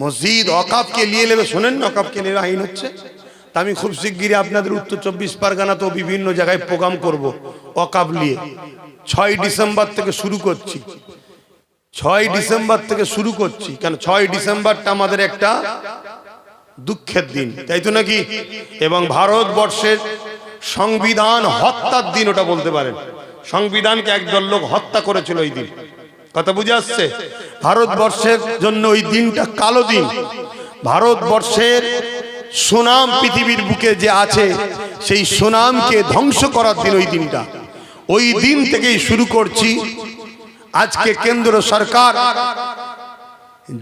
মসজিদ অকাপকে নিয়ে নেবে। শোনেন অকাপকে নিয়ে আইন হচ্ছে। তা আমি খুব শিগগিরই আপনাদের উত্তর চব্বিশ পরগনা তো বিভিন্ন জায়গায় প্রোগ্রাম করব অকাপ নিয়ে। ছয় ডিসেম্বর থেকে শুরু করছি। ছয় ডিসেম্বর থেকে শুরু করছি। কেন? ছয় ডিসেম্বরটা আমাদের একটা দুঃখের দিন, তাই তো নাকি? এবং ভারতবর্ষের সংবিধান হত্যার দিন, ওটা বলতে পারেন। সংবিধানকে একদল লোক হত্যা করেছিল ওই দিন। কথা বুঝে আসছে? ভারতবর্ষের জন্য ওই দিনটা কালো দিন। ভারতবর্ষের সুনাম পৃথিবীর বুকে যে আছে, সেই সুনামকে ধ্বংস করার দিন ওই দিনটা। ওই দিন থেকেই শুরু করছি। আজকে কেন্দ্র সরকার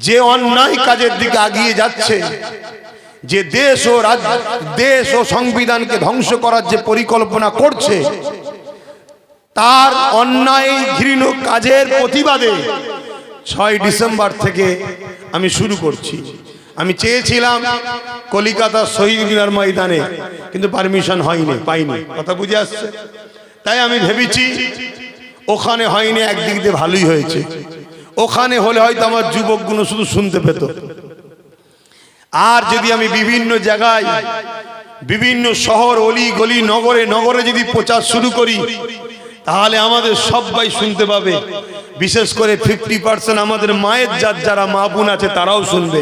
যে অন্যায় কাজের দিকে আগিয়ে যাচ্ছে, যে দেশ ও রাজ্য, দেশ ও সংবিধানকে ধ্বংস করার যে পরিকল্পনা করছে তার অন্যায় ঘৃণ কাজের প্রতিবাদে ছয় ডিসেম্বর থেকে আমি শুরু করছি। আমি চেয়েছিলাম কলিকাতা শহীদ মিনার ময়দানে, কিন্তু পারমিশন হয়নি, পাইনি। কথা বুঝে আসছে? তাই আমি ভেবেছি, ওখানে হয়নি, একদিক দিয়ে ভালোই হয়েছে। ওখানে হলে হয়তো আমার যুবকগুলো শুধু শুনতে পেত। আর যদি আমি বিভিন্ন জায়গায়, বিভিন্ন শহর অলি গলি নগরে নগরে যদি প্রচার শুরু করি তাহলে আমাদের সবাই শুনতে পাবে। বিশেষ করে ফিফটি পার্সেন্ট আমাদের মায়ের যার যারা মা বোন আছে, তারাও শুনবে।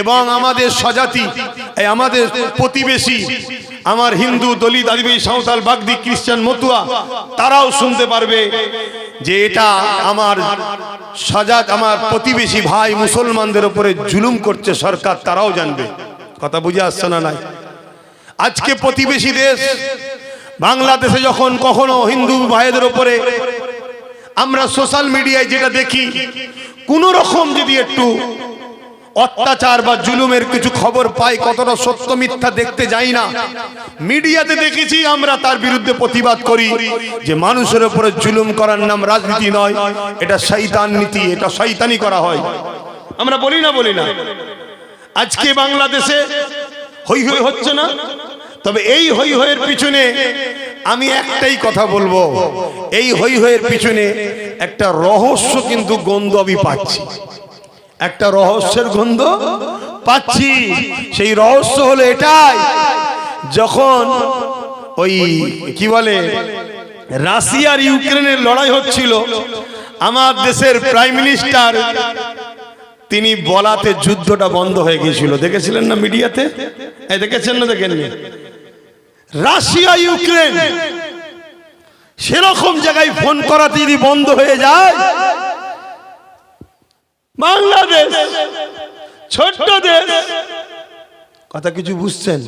এবং আমাদের স্বজাতি আমাদের প্রতিবেশী, আমার হিন্দু, দলিত, আদিবাসী, সাঁওতাল, বাগদি, খ্রিস্টান, মতুয়া, তারাও শুনতে পারবে যে এটা আমার সাজাত আমার প্রতিবেশী ভাই মুসলমানদের উপরে জুলুম করছে সরকার, তারাও জানবে। কথা বুঝে আসছে না নাই? আজকে প্রতিবেশী দেশ বাংলাদেশে যখন কখনো হিন্দু ভাইদের উপরে আমরা সোশ্যাল মিডিয়ায় যেটা দেখি, কোন রকম যদি একটু অত্যাচার বা জুলুমের কিছু খবর পাই, কতটা সত্য মিথ্যা দেখতে যাই না। মিডিয়াতে দেখেছি আমরা তার বিরুদ্ধে প্রতিবাদ করি যে মানুষের উপরে জুলুম করার নাম রাজনীতি নয়, এটা শৈতান নীতি, এটা শৈতানি করা হয়। আমরা বলি না বলি না। আজকে বাংলাদেশে হই হই হচ্ছে না, তবে এই হই হইয়ের পিছনে আমি একটাই কথা বলব। এই হই হইয়ের পিছনে একটা রহস্য কিন্তু গন্ধ আমি পাচ্ছি। একটা রহস্যের গন্ধ পাচ্ছি। সেই রহস্য হলো এটাই, যখন ওই কি বলে রাশিয়ার ইউক্রেনের লড়াই হচ্ছিল, আমার দেশের প্রাইম মিনিস্টার, তিনি বলাতে যুদ্ধটা বন্ধ হয়ে গিয়েছিল। দেখেছিলেন না মিডিয়াতে? দেখেছেন না দেখেননি? Russia, Ukraine. সেরকম জায়গায় ফোন করা যদি বন্ধ হয়ে যায়, বাংলাদেশ, ছোট্ট দেশ। কথা কিছু বুঝছেন?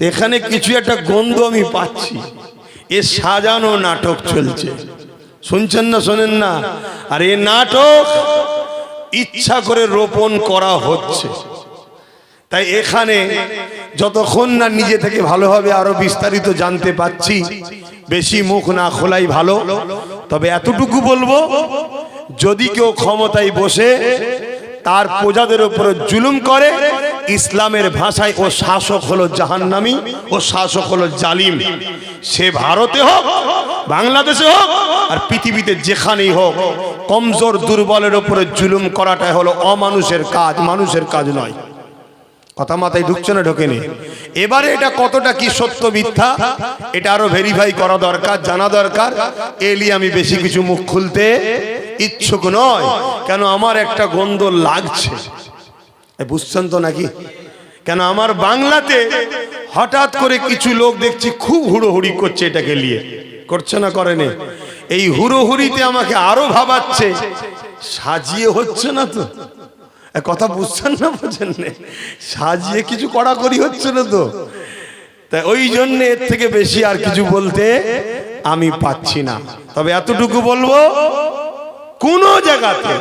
এখানে কিছু একটা গন্ধ আমি পাচ্ছি। এ সাজানো নাটক চলছে। শুনছেন না, শোনেন না? আর এ নাটক ইচ্ছা করে রোপণ করা হচ্ছে। তাই এখানে যতক্ষণ না নিজে থেকে ভালোভাবে আরও বিস্তারিত জানতে পাচ্ছি বেশি মুখ না খোলাই ভালো। তবে এতটুকু বলব, যদি কেউ ক্ষমতায় বসে তার প্রজাদের উপরে জুলুম করে, ইসলামের ভাষায় ও শাসক হলো জাহান্নামি, ও শাসক হলো জালিম। সে ভারতে হোক, বাংলাদেশে হোক, আর পৃথিবীতে যেখানেই হোক, কমজোর দুর্বলের উপরে জুলুম করাটাই হলো অমানুষের কাজ। মানুষের কাজ নয়। কথা মাথায় ঢুকছে না, ঢোকেনি। এবারে এটা কতটা কি সত্য মিথ্যা, এটা আরও ভেরিফাই করা দরকার, জানা দরকার। এলি আমি বেশি কিছু মুখ খুলতে ইচ্ছুক নয় কেন আমার একটা গন্ধ লাগছে। বুঝছেন তো নাকি? কেন আমার বাংলাতে হঠাৎ করে কিছু লোক দেখছি খুব হুড়োহুড়ি করছে এটাকে নিয়ে। করছে না, করেনি। এই হুড়োহুড়িতে আমাকে আরও ভাবাচ্ছে, সাজিয়ে হচ্ছে না তো? কথা বুঝছেন না বুঝছেন না? সাজিয়ে কিছু কড়াকড়ি হচ্ছে না তো। তাই ওই জন্য এর থেকে বেশি আর কিছু বলতে আমি পাচ্ছি না। তবে এতটুকু বলব, কোন জায়গাতে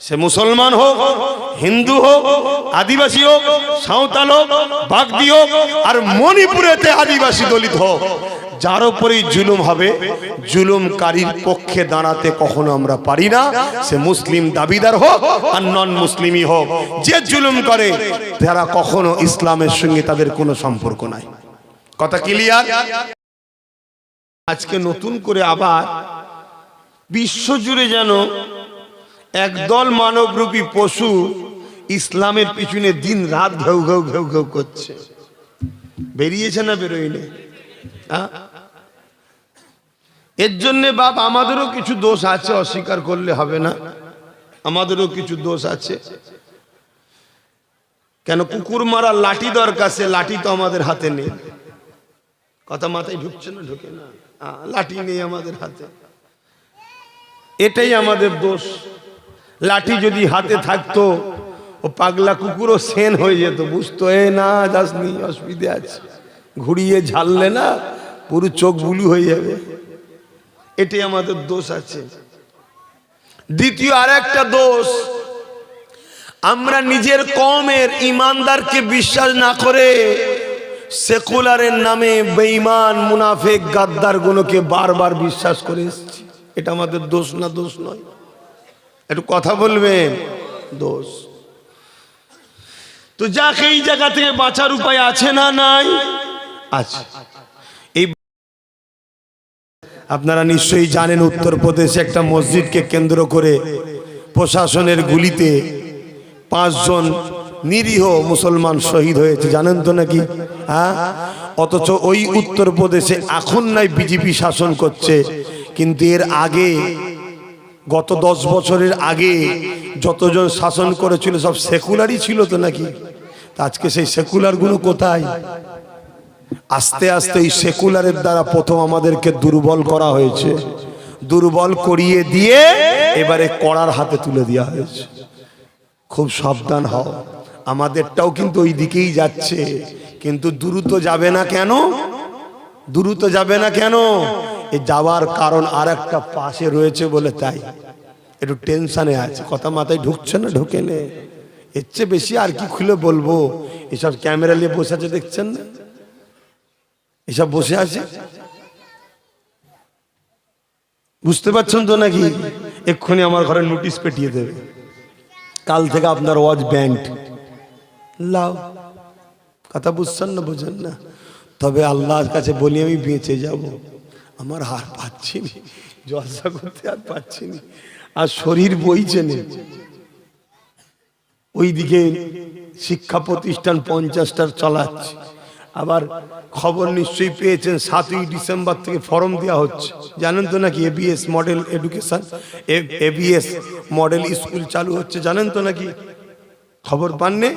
সে মুসলমান হোক, হিন্দু হোক, আদিবাসী হোক, সাঁওতাল হোক, বাগদি হোক, আর মণিপুরেতে আদিবাসী দলিত হোক যার উপরেই জুলুম হবে, জুলুমকারীর পক্ষে দাঁড়াতে কখনো আমরা পারি না। সে মুসলিম দাবিদার হোক আর নন মুসলিমই হোক। যে জুলুম করে, তারা কখনো ইসলামের সঙ্গে তাদের কোনো সম্পর্ক নাই। কথা ক্লিয়ার? আজকে নতুন করে আবার বিশ্বজুড়ে যেন একদল মানবরূপী পশু ইসলামের পিছনে দিন রাত ঘেউ ঘেউ ঘেউ ঘেউ করছে। বেরিয়েছে না বেরোয়নি? হ্যাঁ? এর জন্যে বাপ, আমাদেরও কিছু দোষ আছে, অস্বীকার করলে হবে না। আমাদেরও কিছু দোষ আছে। কেন কুকুর মারা লাঠি দরকার, সে লাঠি তো আমাদের হাতে নেই। কথা মাথায় ঢুকছে না? ঢুকে না? লাঠি নেই আমাদের হাতে। এটাই আমাদের দোষ। লাঠি যদি হাতে থাকতো, ও পাগলা কুকুরও সেন হয়ে যেত, বুঝতো, এ না, যাসনি, অসুবিধে আছে। ঘুরিয়ে ঝাললে না, পুরো চোখ বুলু হয়ে যাবে। এটাই আমাদের দোষ আছে। দ্বিতীয় আর একটা দোষ, আমরা নিজের কমের ইমানদারকে বিশ্বাস না করে সেকুলারের নামে বেঈমান, মুনাফেক গাদ্দার গুলোকে বারবার বিশ্বাস করে এসেছি। এটা আমাদের দোষ না দোষ নয়। একটু কথা বলবেন দোষ। তো যাকে, এই জায়গা থেকে বাঁচার উপায় আছে না নাই? আছে। আপনারা নিশ্চয়ই জানেন উত্তরপ্রদেশে একটা মসজিদকে কেন্দ্র করে প্রশাসনের গুলিতে পাঁচজন নিরীহ মুসলমান শহীদ হয়েছে। জানেন তো নাকি? হ্যাঁ? অথচ ওই উত্তরপ্রদেশে এখন নাই বিজেপি শাসন করছে। কিন্তু এর আগে, গত দশ বছরের আগে যতজন শাসন করেছিল সব সেকুলারই ছিল তো নাকি? আজকে সেই সেকুলারগুলো কোথায়? আস্তে আস্তে এই সেকুলারের দ্বারা প্রথম আমাদেরকে দুর্বল করা হয়েছে। দুর্বল করিয়ে দিয়ে এবারে কড়ার হাতে তুলে দেওয়া হয়েছে। খুব সাবধান হও। আমাদেরটাও কিন্তু ওই দিকেই যাচ্ছে। কিন্তু দ্রুত যাবে না কেন? দ্রুত যাবে না কেন? এ যাওয়ার কারণ আর একটা পাশে রয়েছে বলে তাই। একটু টেনশনে আছে। কথা মাথায় ঢুকছে না ঢুকে নে এর চেয়ে বেশি আর কি খুলে বলব? এসব ক্যামেরা নিয়ে বসে আছে, দেখছেন না? এসব বসে আছে? বুঝতে পারছেন তো নাকি? এক্ষুনি আমার ঘরে নোটিশ পেটিয়ে দেবে। কাল থেকে আপনার ওয়াজ ব্যান্ড লাও। কথা বুঝছেন না, বুঝেন না। তবে আল্লাহর কাছে বলি, আমি বেঁচে যাব। আমার হার পাচ্ছি না। জলসা করতে আর পাচ্ছি না। আর শরীর বইছে না। ওইদিকে শিক্ষা প্রতিষ্ঠান পঞ্চাশটার চালাচ্ছে। আবার খবর নিশ্চয়ই পেয়েছেন সাতই ডিসেম্বর থেকে ফর্ম দেওয়া হচ্ছে। জানেন তো নাকি ABS model education ABS model school চালু হচ্ছে, জানেন তো নাকি? খবর পাননি?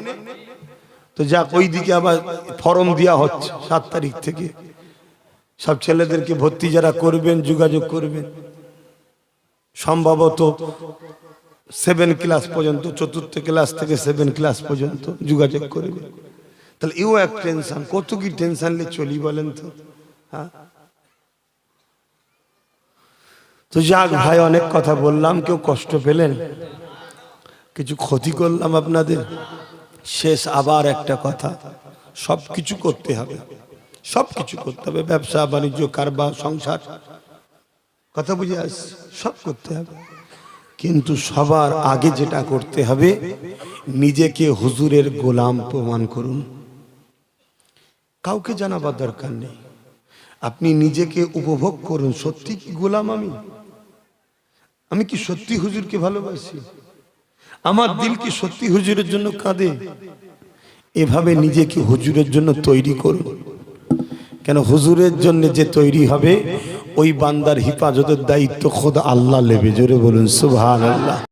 তো যাক ওই দিকে আবার ফর্ম দেওয়া হচ্ছে সাত তারিখ থেকে। সব ছেলেদেরকে ভর্তি যারা করবেন, যোগাযোগ করবেন। সম্ভবত সেভেন ক্লাস পর্যন্ত, চতুর্থ ক্লাস থেকে সেভেন ক্লাস পর্যন্ত যোগাযোগ করবে তাহলে এও এক টেনশন কত কি টেনশন নিয়ে চলি বলেন তো? হ্যাঁ? তো যাক ভাই, অনেক কথা বললাম, কেউ কষ্ট পেলেন? কিছু ক্ষতি করলাম আপনাদের? শেষ আবার একটা কথা। সব কিছু করতে হবে। সব কিছু করতে হবে। ব্যবসা, বাণিজ্য, কারবার, সংসার। কথা বুঝে আস, সব করতে হবে। কিন্তু সবার আগে যেটা করতে হবে, নিজেকে হুজুরের গোলাম প্রমাণ করুন। কাউকে জানাবার দরকার নেই। আপনি নিজেকে উপভোগ করুন। সত্যি কি গোলাম আমি? আমি কি সত্যি হুজুরকে ভালোবাসি? আমার দিল কি সত্যি হুজুরের জন্য কাঁদে? এভাবে নিজেকে হুজুরের জন্য তৈরি করুন। কেন হুজুরের জন্য যে তৈরি হবে, ওই বান্দার হিফাজতের দায়িত্ব খোদা আল্লাহ লেবে জোরে বলুন সুবহান আল্লাহ